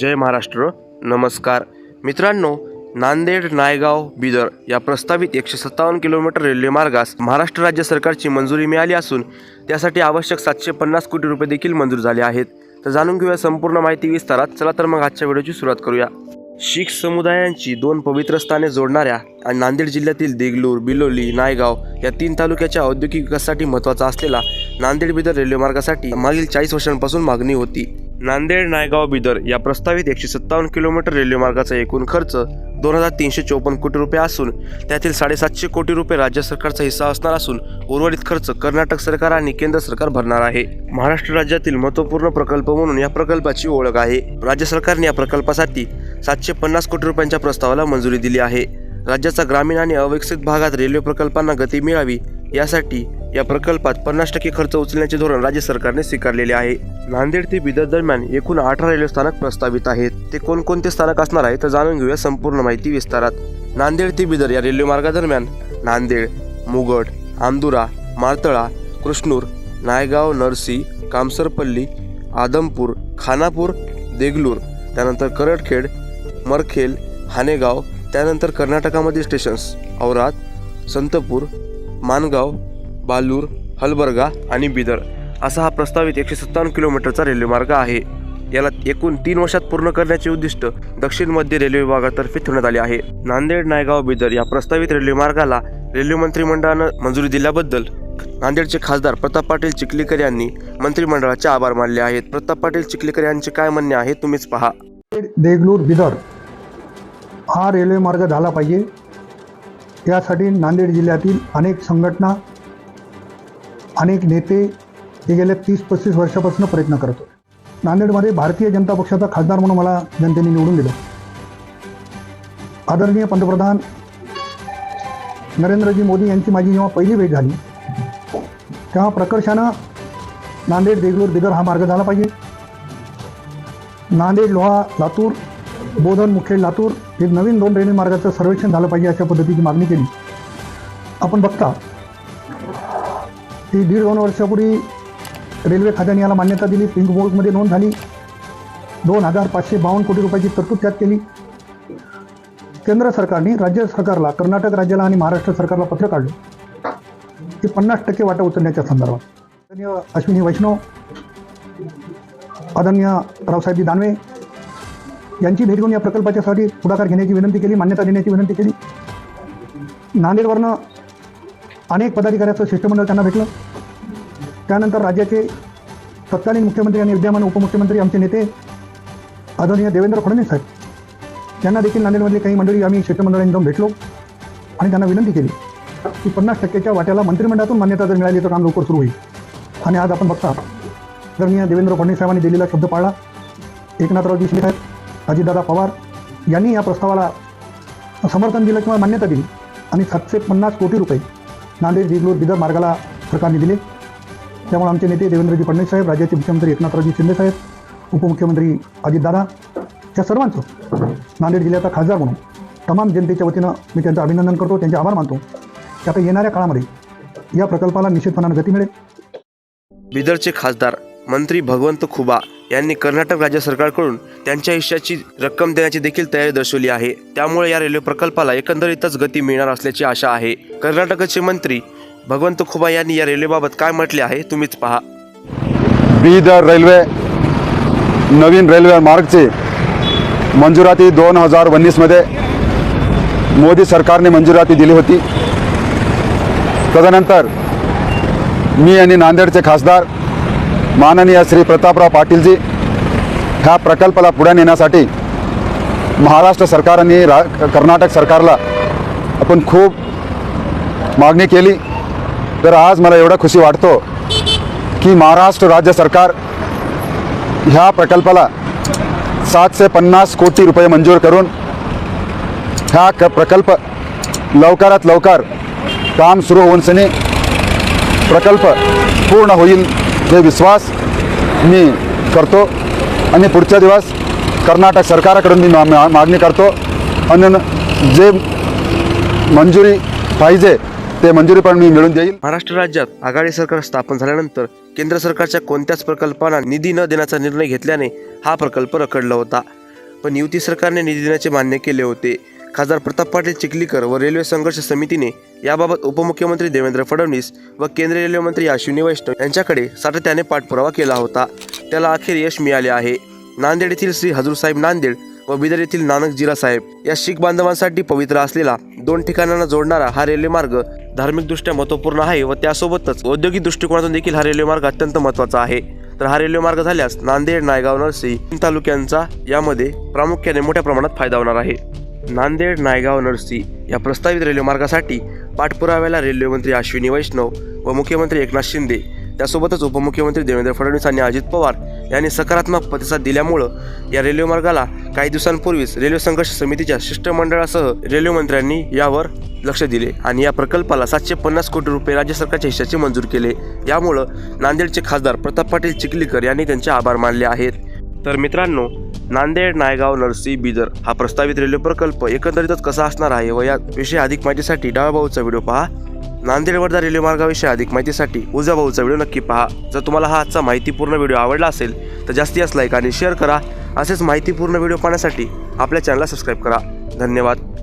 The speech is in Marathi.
जय महाराष्ट्र. नमस्कार. मित्रांनो नांदेड नायगाव बिदर या प्रस्तावित एकशे सत्तावन्न किलोमीटर रेल्वे मार्गास महाराष्ट्र राज्य सरकारची मंजुरी मिळाली असून त्यासाठी आवश्यक सातशे पन्नास कोटी रुपये देखील मंजूर झाले आहेत. तर जाणून घेऊया संपूर्ण माहिती विस्तारात. चला तर मग आजच्या व्हिडिओची सुरुवात करूया. शीख समुदायांची दोन पवित्र स्थाने जोडणाऱ्या आणि नांदेड जिल्ह्यातील देगलूर बिलोली नायगाव या तीन तालुक्याच्या औद्योगिक विकासासाठी महत्त्वाचा असलेला नांदेड बिदर रेल्वे मार्गासाठी मागील चाळीस वर्षांपासून मागणी होती. नांदेड नायगाव बिदर या प्रस्तावित एकशे सत्तावन्न किलोमीटर रेल्वे मार्गाचा एकूण खर्च दोन हजार तीनशे चौपन्न कोटी रुपये असून त्यातील साडेसातशे कोटी रुपये राज्य सरकारचा हिस्सा असणार असून उर्वरित खर्च कर्नाटक सरकार आणि केंद्र सरकार भरणार आहे. महाराष्ट्र राज्यातील महत्त्वपूर्ण प्रकल्प म्हणून या प्रकल्पाची ओळख आहे. राज्य सरकारने या प्रकल्पासाठी सातशे पन्नास कोटी रुपयांच्या प्रस्तावाला मंजुरी दिली आहे. राज्याचा ग्रामीण आणि अविकसित भागात रेल्वे प्रकल्पांना गती मिळावी यासाठी या प्रकल्पात पन्नास टक्के खर्च उचलण्याचे धोरण राज्य सरकारने स्वीकारलेले आहे. नांदेड ते बिदर दरम्यान एकूण अठरा रेल्वे स्थानक प्रस्तावित आहेत. ते कोणकोणते स्थानक असणार आहे तर जाणून घेऊया संपूर्ण माहिती विस्तारात. नांदेड ते बिदर या रेल्वे मार्गादरम्यान नांदेड मुगड आंदुरा मारतळा कृष्णूर नायगाव नरसी कामसरपल्ली आदमपूर खानापूर देगलूर त्यानंतर करडखेड मरखेल हानेगाव त्यानंतर कर्नाटकामधील स्टेशन्स औरात संतपूर मानगाव बालूर हलबर्गा आणि बिदर असा हा प्रस्तावित एकशे सत्तावन्न किलोमीटरचा रेल्वेमार्ग आहे. याला एकूण तीन वर्षात पूर्ण करण्याचे उद्दिष्ट दक्षिण मध्य रेल्वे विभागातर्फे ठेवण्यात आले आहे. नांदेड नायगाव बिदर या प्रस्तावित रेल्वेमार्गाला रेल्वे मंत्रिमंडळानं मंजुरी दिल्याबद्दल नांदेडचे खासदार प्रताप पाटील चिखलीकर यांनी मंत्रिमंडळाचे आभार मानले आहेत. प्रताप पाटील चिखलीकर यांचे काय म्हणणे आहे तुम्हीच पहा. देगलूर बिदर हा रेल्वे मार्ग झाला पाहिजे. यासाठी नांदेड जिल्ह्यातील अनेक संघटना अनेक नेते हे गेल्या तीस पस्तीस वर्षापासून प्रयत्न करत होते नांदेडमध्ये भारतीय जनता पक्षाचा खासदार म्हणून मला जनतेने निवडून दिलं. आदरणीय पंतप्रधान नरेंद्रजी मोदी यांची माझी जेव्हा पहिली भेट झाली तेव्हा प्रकर्षानं नांदेड देगलूर दिगर हा मार्ग झाला पाहिजे. नांदेड लोहा लातूर बोधन मुखेड लातूर हे नवीन दोन रेल्वे मार्गाचं सर्वेक्षण झालं पाहिजे अशा पद्धतीची मागणी केली. आपण बघता ती दीड दोन वर्षापूर्वी रेल्वे खात्याने याला मान्यता दिली. पिंक बोर्डमध्ये नोंद झाली. दोन हजार पाचशे बावन्न कोटी रुपयाची तरतूद त्यात केली. केंद्र सरकारने राज्य सरकारला कर्नाटक राज्याला आणि महाराष्ट्र सरकारला पत्र काढलं. की पन्नास टक्के वाटा उचलण्याच्या संदर्भात. आदरणीय अश्विनी वैष्णव आदरणीय रावसाहेबजी दानवे यांची भेट घेऊन या प्रकल्पाच्यासाठी पुढाकार घेण्याची विनंती केली मान्यता देण्याची विनंती केली. नांदेडवरनं अनेक पदाधिकाऱ्याचं शिष्टमंडळ त्यांना भेटलं. त्यानंतर राज्याचे तत्कालीन मुख्यमंत्री आणि विद्यमान उपमुख्यमंत्री आमचे नेते आदरणीय देवेंद्र फडणवीस साहेब त्यांना देखील नांदेडमधली काही मंडळी आम्ही शिष्टमंडळाने जाऊन भेटलो आणि त्यांना विनंती केली की पन्नास टक्क्याच्या वाट्याला मंत्रिमंडळातून मान्यता जर मिळाली तर काम लवकर सुरू होईल. आणि आज आपण बघता आदरणीय देवेंद्र फडणवीस साहेबांनी दिलेला शब्द पाळला. एकनाथरावजी शिंदे साहेब अजितदादा पवार यांनी या प्रस्तावाला समर्थन दिलं किंवा मान्यता दिली आणि सातशे पन्नास कोटी रुपये नांदेड देगलूर बिदर मार्गाला सरकारने दिले. त्यामुळे आमचे नेते देवेंद्रजी फडणवीस साहेब राज्याचे मुख्यमंत्री एकनाथरावजी शिंदे साहेब उपमुख्यमंत्री अजितदादा या सर्वांचं नांदेड जिल्ह्याचा खासदार म्हणून तमाम जनतेच्या वतीनं मी त्यांचं अभिनंदन करतो त्यांचे आभार मानतो. की आता येणाऱ्या काळामध्ये या प्रकल्पाला निश्चितपणानं गती मिळेल. बिदरचे खासदार मंत्री भगवंत खुबा यांनी कर्नाटक राज्य सरकारकडून त्यांच्या हिश्श्याची रक्कम देण्याची देखील तयारी दर्शवली आहे. त्यामुळे या रेल्वे प्रकल्पाला एकंदरीतच गती मिळणार असल्याची आशा आहे. कर्नाटकचे मंत्री भगवंत खुबा यांनी या रेल्वेबाबत काय म्हटले आहे तुम्हीच पहा. बीदर रेल्वे नवीन रेल्वे मार्गची मंजुराती दोन हजार उन्नीसमध्ये मोदी सरकारने मंजुराती दिली होती. तदनंतर मी आणि नांदेडचे खासदार माननीय श्री प्रतापराव पाटीलजी ह्या प्रकल्पाला पुढे नेण्यासाठी महाराष्ट्र सरकारने रा कर्नाटक सरकारला आपण खूप मागणी केली. तर आज मला एवढा खुशी वाटतो की महाराष्ट्र राज्य सरकार ह्या प्रकल्पाला सातशे पन्नास कोटी रुपये मंजूर करून ह्या क प्रकल्प लवकरात लवकर काम सुरू होऊन सनी प्रकल्प पूर्ण होईल. हे विश्वास मी करतो आणि पुढच्या दिवस कर्नाटक सरकाराकडून मी मा- मागणी करतो. आणि जे मंजुरी पाहिजे ते मंजुरी पण मी मिळून देईल. महाराष्ट्र राज्यात आघाडी सरकार स्थापन झाल्यानंतर केंद्र सरकारच्या कोणत्याच प्रकल्पांना निधी न देण्याचा निर्णय घेतल्याने हा प्रकल्प रखडला होता. पण युती सरकारने निधी देण्याचे मान्य केले होते. खासदार प्रताप पाटील चिखलीकर व रेल्वे संघर्ष समितीने याबाबत उपमुख्यमंत्री देवेंद्र फडणवीस व केंद्रीय रेल्वे मंत्री अश्विनी वैष्णव यांच्याकडे सातत्याने पाठपुरावा केला होता. त्याला अखेर यश मिळाले आहे. नांदेड येथील श्री हजूरसाहेब नांदेड व बिदर येथील नानक जिरा साहेब या शीख बांधवांसाठी पवित्र असलेला दोन ठिकाणांना जोडणारा हा रेल्वे मार्ग धार्मिकदृष्ट्या महत्त्वपूर्ण आहे व त्यासोबतच औद्योगिक दृष्टिकोनातून देखील हा रेल्वे मार्ग अत्यंत महत्त्वाचा आहे. तर हा रेल्वे मार्ग झाल्यास नांदेड नायगाव नरसी तालुक्यांचा यामध्ये प्रामुख्याने मोठ्या प्रमाणात फायदा होणार आहे. नांदेड नायगाव नरसी या प्रस्तावित रेल्वे मार्गासाठी पाठपुराव्याला रेल्वेमंत्री अश्विनी वैष्णव व मुख्यमंत्री एकनाथ शिंदे. त्यासोबतच उपमुख्यमंत्री देवेंद्र फडणवीस आणि अजित पवार यांनी सकारात्मक प्रतिसाद दिल्यामुळं या रेल्वे मार्गाला काही दिवसांपूर्वीच रेल्वे संघर्ष समितीच्या शिष्टमंडळासह रेल्वेमंत्र्यांनी यावर लक्ष दिले आणि या प्रकल्पाला सातशे पन्नास कोटी रुपये राज्य सरकारच्या हिश्श्याचे मंजूर केले. यामुळं नांदेडचे खासदार प्रताप पाटील चिखलीकर यांनी त्यांचे आभार मानले आहेत. तर मित्रांनो नांदेड नायगाव नरसी बिदर हा प्रस्तावित रेल्वे प्रकल्प एकंदरीतच कसा असणार आहे व याविषयी अधिक माहितीसाठी डाव्या भाऊचा व्हिडिओ पहा. नांदेड वर्धा रेल्वे मार्गाविषयी अधिक माहितीसाठी उजव्या भाऊचा व्हिडिओ नक्की पहा. जर तुम्हाला हा आजचा माहितीपूर्ण व्हिडिओ आवडला असेल तर जास्तीत जास्त लाईक आणि शेअर करा. असेच माहितीपूर्ण व्हिडिओ पाहण्यासाठी आपल्या चॅनलला सबस्क्राईब करा. धन्यवाद.